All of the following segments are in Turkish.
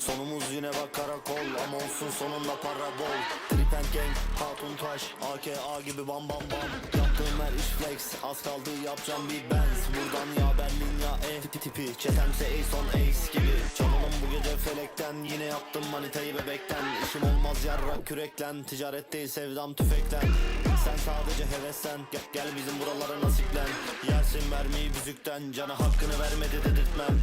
Sonumuz yine bak karakol Ama olsun sonunda para bol Trip gang hatun taş AKA gibi bam bam bam. Yaptığım her iş flex Az kaldı yapacağım bir benz. Buradan ya Berlin ya E tipi tipi. Çetemse ace on ace gibi. Çalalım bu gece felekten Yine yaptım manitayı bebekten. İşim olmaz yarrak küreklen Ticaret değil sevdam tüfekten Sen sadece heveslen Gel, gel bizim buralara nasiplen. Yersin vermeyi büzükten Cana hakkını vermedi dedirtmem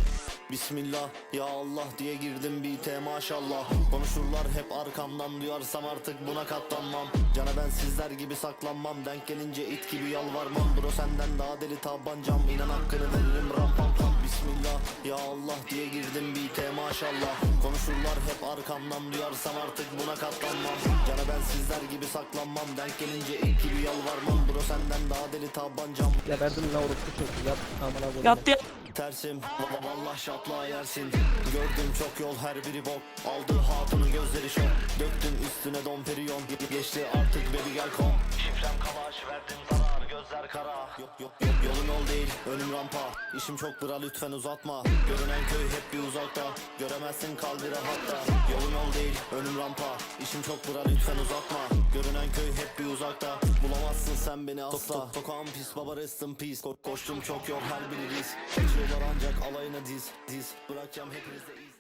Bismillah ya Allah diye girdim beat'e maşallah. Konuşurlar hep arkamdan duyarsam artık buna katlanmam. Cana ben sizler gibi saklanmam Denk gelince it gibi yalvarmam. Bro senden daha deli tabancam İnan hakkını veririm ram pam pam Bismillah ya Allah diye girdim beat'e maşallah. Konuşurlar hep arkamdan duyarsam artık buna katlanmam. Cana ben sizler gibi saklanmam Denk gelince it gibi yalvarmam. Bro senden daha deli tabancam. Geberdim la orospu çocuğu yat amına koyayım. Yattı ya. Tersim va- Vallah şapla yersin. Gördüm çok yol her biri bok. Aldı hatunun gözleri şok. Döktüm üstüne don periyon Ge- Geçti artık baby gel kom Şifrem kalaş verdim gözler kara. Yok yok yok yolun yol değil önüm rampa. İşim çok bıra lütfen uzatma. Görünen köy hep bir uzakta. Göremezsin kalbi rahatta Yolun yol değil önüm rampa. İşim çok bıra lütfen uzatma. Görünen köy hep bir uzakta. Bulamazsın sen beni asla. Tok, tok, Tokağım pis baba rest in peace. Ko- Koştum çok yol her biri risk. Kaçıyorlar ancak alayına diz diz. Bırakacağım hepinizde iz